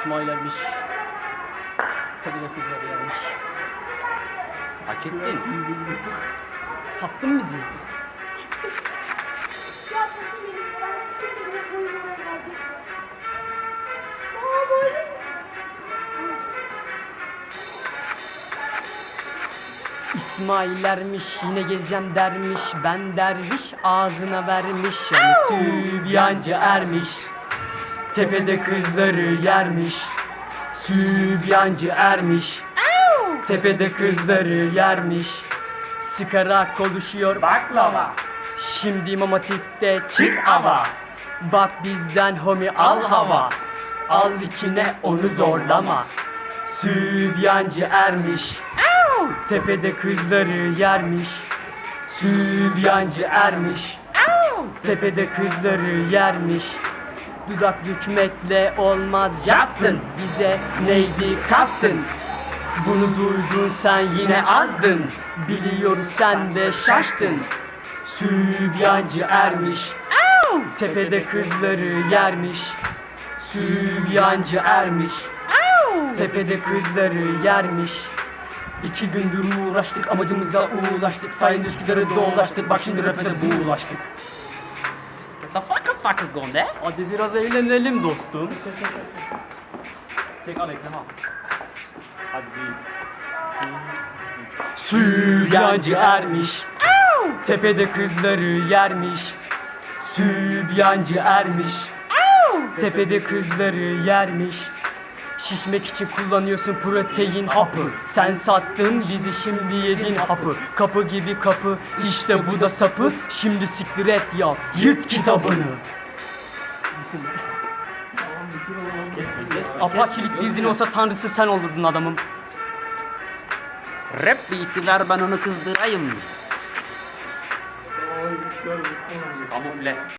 İsmail Ermiş. Tabii de kızlar yanlış. Hak ettin. Sattın bizi. Ya bakın benim ben çiçekleri koymaya gelecektim. Aa böyle mi? İsmail Ermiş yine geleceğim dermiş ben derviş ağzına vermiş yani sübyancı ermiş tepede kızları yermiş sübyancı ermiş. Tepede kızları yermiş sıkarak konuşuyor. Baklava şimdi İmam Hatip'te çık ava. Bak bizden homi al hava. Al içine onu zorlama. Sübyancı ermiş. Tepede kızları yermiş Sübyancı ermiş. Tepede kızları yermiş Dudak bükmekle olmaz. Justin Bize neydi kastın? Bunu duydun sen yine azdın. Biliyoruz sen de şaştın. Sübyancı ermiş. Tepede kızları yermiş. Sübyancı ermiş. Tepede kızları yermiş. İki gündür uğraştık amacımıza ulaştık. Sayende Üsküdar'ı dolaştık Bak şimdi rap'e de buğulaştık What the fuck is going there? Hadi biraz eğlenelim dostum. Çek al ekranı al Hadi bir Sübyancı ermiş. Tepede kızları yermiş. Sübyancı ermiş. Tepede kızları yermiş Şişmek için kullanıyorsun protein hapı. Sen sattın bizi şimdi yedin hapı. Kapı gibi kapı işte bu da sapı. Şimdi siktir et ya yırt kitabını. Apaçilik bir din olsa tanrısı sen olurdun adamım. Rap beat'i ver ben onu kızdırayım. Kamufle.